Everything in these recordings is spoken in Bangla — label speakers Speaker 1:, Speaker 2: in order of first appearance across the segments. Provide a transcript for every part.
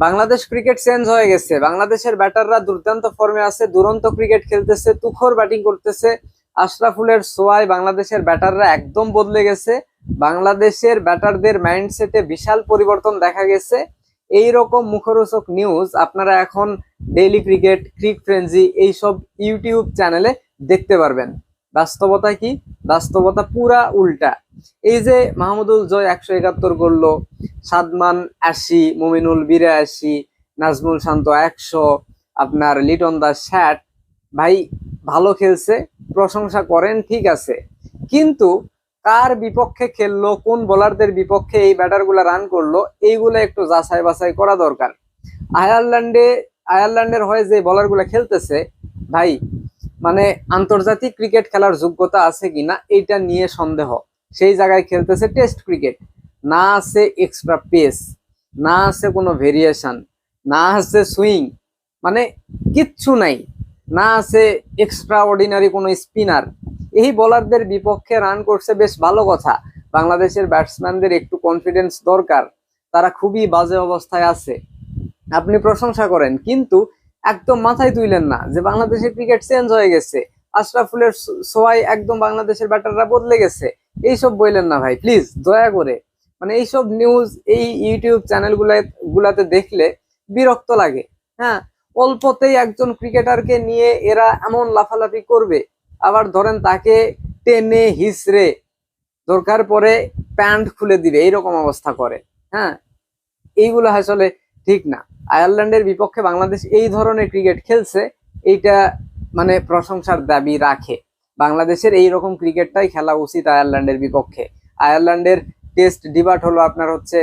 Speaker 1: বাংলাদেশ ক্রিকেট চেঞ্জ হয়ে গেছে। বাংলাদেশের ব্যাটাররা দুর্দান্ত ফর্মে আছে, দুরন্ত ক্রিকেট খেলতেছে, তুখর ব্যাটিং করতেছে। আশরাফুলের সোয়ায় বাংলাদেশের ব্যাটাররা একদম বদলে গেছে। বাংলাদেশের ব্যাটারদের মাইন্ডসেটে বিশাল পরিবর্তন দেখা গেছে। এই রকম মুখরোচক নিউজ আপনারা এখন ডেইলি ক্রিকেট ক্রিক ফ্রেন্জি এইসব ইউটিউব চ্যানেলে দেখতে পারবেন। বাস্তবতা কি? বাস্তবতা পুরা উল্টা। এই যে মাহমুদুল জয় একশো একাত্তর করল সাদমান আশি মুমিনুল বিরাশি নাজমুল শান্ত একশো, আপনার লিটন দাস ষাট। ভাই, ভালো খেলছে, প্রশংসা করেন, ঠিক আছে। কিন্তু কার বিপক্ষে খেললো, কোন বোলারদের বিপক্ষে এই ব্যাটারগুলো রান করল, এইগুলো একটু যাচাই বাছাই করা দরকার। আয়ারল্যান্ডে, আয়ারল্যান্ডের হয়ে যে বোলারগুলো খেলতেছে, ভাই মানে আন্তর্জাতিক ক্রিকেট খেলার যোগ্যতা আছে কিনা এটা নিয়ে সন্দেহ। সেই জায়গায় খেলতেছে টেস্ট ক্রিকেট না আছে এক্সট্রা পেস না আছে কোনো ভেরিয়েশন না আছে সুইং মানে কিচ্ছু নাই। না আছে এক্সট্রা অর্ডিনারি কোনো স্পিনার এই বোলারদের বিপক্ষে রান করছে বেশ ভালো কথা। বাংলাদেশের ব্যাটসম্যানদের একটু কনফিডেন্স দরকার। তারা খুবই বাজে অবস্থায় আছে। আপনি প্রশংসা করেন, কিন্তু একদম মাথায় তুইলেন না যে বাংলাদেশের ক্রিকেট চেঞ্জ হয়ে গেছে। আশরাফুলের সোয়াই একদম বাংলাদেশের ব্যাটাররা বদলে গেছে। এইসব বললেন না ভাই প্লিজ দয়া করে। মানে এইসব নিউজ এই ইউটিউব চ্যানেল গুলাতে দেখলে বিরক্ত লাগে। হ্যাঁ অল্পতেই একজন ক্রিকেটারকে নিয়ে এরা এমন লাফালাফি করবে। আবার ধরেন তাকে টেনে হিসড়ে দরকার পরে প্যান্ট খুলে দিবে, এইরকম অবস্থা করে। হ্যাঁ এইগুলো আসলে ঠিক না। আয়ারল্যান্ডের বিপক্ষে বাংলাদেশ এই ধরনের ক্রিকেট খেলছে, এইটা মানে প্রশংসার দাবি রাখে। বাংলাদেশের এই রকম ক্রিকেটটাই খেলা উচিত আয়ারল্যান্ডের বিপক্ষে। আয়ারল্যান্ডের টেস্ট ডিবাট হলো আপনার হচ্ছে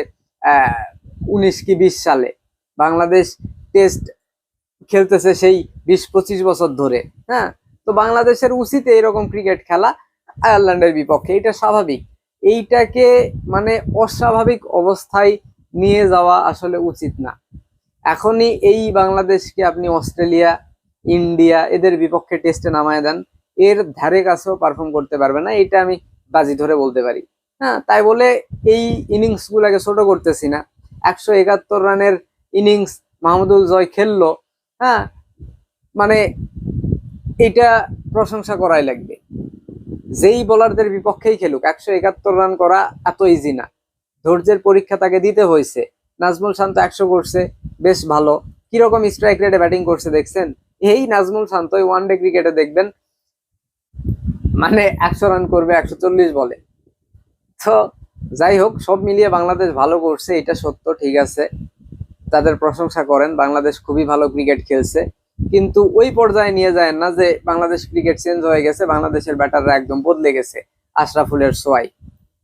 Speaker 1: উনিশ কি বিশ সালে। বাংলাদেশ টেস্ট খেলতেছে সেই বিশ পঁচিশ বছর ধরে হ্যাঁ? তো বাংলাদেশের উচিত এইরকম ক্রিকেট খেলা আয়ারল্যান্ডের বিপক্ষে, এটা স্বাভাবিক। এইটাকে মানে অস্বাভাবিক অবস্থায় নিয়ে যাওয়া আসলে উচিত না। এখনই এই বাংলাদেশকে আপনি অস্ট্রেলিয়া, ইন্ডিয়া এদের বিপক্ষে টেস্টে নামায় দেন। এর ধারে কাছেও পারফর্ম করতে পারবে না, এটা আমি বাজি ধরে বলতে পারি। হ্যাঁ তাই বলে এই ইনিংস গুলাকে ছোট করতেছি না। একশো একাত্তর রানের ইনিংস মাহমুদুল জয় খেললো হ্যাঁ মানে এটা প্রশংসা করাই লাগবে। যেই বোলারদের বিপক্ষেই খেলুক, একশো একাত্তর রান করা এত ইজি না। ধৈর্যের পরীক্ষা তাকে দিতে হয়েছে। নাজমুল শান্ত একশো করছে, বেশ ভালো। কীরকম স্ট্রাইক রেটে ব্যাটিং করছে দেখছেন? এই নাজমুল শান্ত ওয়ান ডে ক্রিকেটে দেখবেন মানে একশো রান করবে, একশো চল্লিশ বলে। তো যাই হোক, সব মিলিয়ে বাংলাদেশ ভালো করছে, এটা সত্য, ঠিক আছে। তাদের প্রশংসা করেন, বাংলাদেশ খুবই ভালো ক্রিকেট খেলছে। কিন্তু ওই পর্যায়ে নিয়ে যায় না যে বাংলাদেশ ক্রিকেট চেঞ্জ হয়ে গেছে, বাংলাদেশের ব্যাটাররা একদম বদলে গেছে, আশরাফুলের সোয়াই।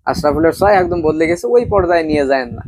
Speaker 1: আশরাফুলের সোয়াই একদম বদলে গেছে, ওই পর্যায়ে নিয়ে যায় না।